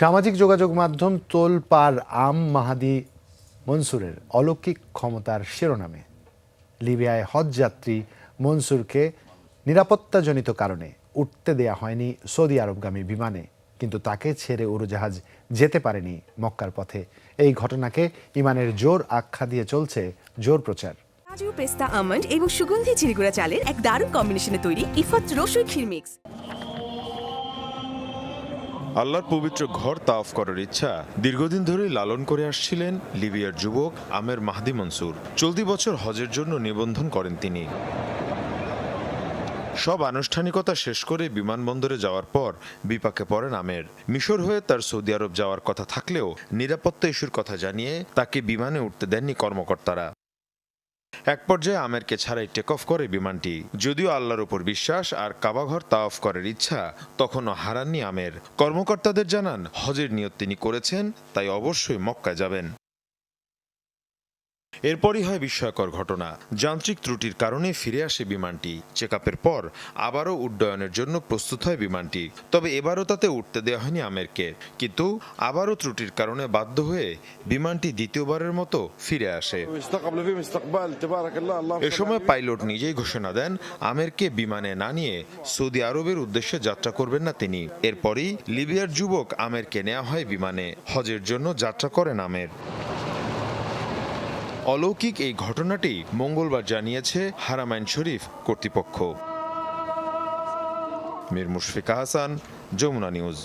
সামাজিক যোগাযোগ মাধ্যম তোলপার আম মাহাদি মনসুরের অলৌকিক ক্ষমতার শিরোনামে। লিবিয়ায় হজযাত্রী মনসুরকে নিরাপত্তাজনিত কারণে উঠতে দেয়া হয়নি সৌদি আরবগামী বিমানে, কিন্তু তাকে ছেড়ে উড়োজাহাজ যেতে পারেনি মক্কার পথে। এই ঘটনাকে ইমানের জোর আখ্যা দিয়ে চলছে জোর প্রচার। কাজু পেস্তা, আমন্ড এবং সুগন্ধি চিনিগুড়া চালের এক দারুণ কম্বিনেশনে তৈরি ইফত রসুই ক্ষীর মিক্স আল্লাহর পবিত্র ঘর তাওফ করার ইচ্ছা দীর্ঘদিন ধরেই লালন করে আসছিলেন লিবিয়ার যুবক আমের মাহদি মনসুর। চলতি বছর হজের জন্য নিবন্ধন করেন তিনি। সব আনুষ্ঠানিকতা শেষ করে বিমানবন্দরে যাওয়ার পর বিপাকে পড়েন আমের। মিশর হয়ে তার সৌদি আরব যাওয়ার কথা থাকলেও নিরাপত্তা ইস্যুর কথা জানিয়ে তাকে বিমানে উঠতে দেননি কর্মকর্তারা। এক পর্যায়ে আমেরকে ছাড়াই টেক অফ করে বিমানটি। যদিও আল্লাহর উপর বিশ্বাস আর কাবাঘর তা অফ করার ইচ্ছা তখনও হারাননি আমের। কর্মকর্তাদের জানান, হজের নিয়ত তিনি করেছেন, তাই অবশ্যই মক্কায় যাবেন। এরপরই হয় বিস্ময়কর ঘটনা। যান্ত্রিক ত্রুটির কারণে ফিরে আসে বিমানটি। চেক পর আবারও উড্ডয়নের জন্য প্রস্তুত হয় বিমানটি। তবে এবারও তাতে উঠতে দেওয়া হয়নি আমেরকে। কিন্তু আবারও ত্রুটির কারণে বাধ্য হয়ে বিমানটি দ্বিতীয়বারের মতো ফিরে আসে। এ সময় পাইলট নিজেই ঘোষণা দেন, আমেরকে বিমানে না নিয়ে সৌদি আরবের উদ্দেশ্যে যাত্রা করবেন না তিনি। এরপরই লিবিয়ার যুবক আমেরকে নেওয়া হয় বিমানে। হজের জন্য যাত্রা করেন আমের। অলৌকিক এই ঘটনাটি মঙ্গলবার জানিয়েছে হারামাইন শরীফ কর্তৃপক্ষ। মীর মুশফিকা হাসান যমুনা নিউজ।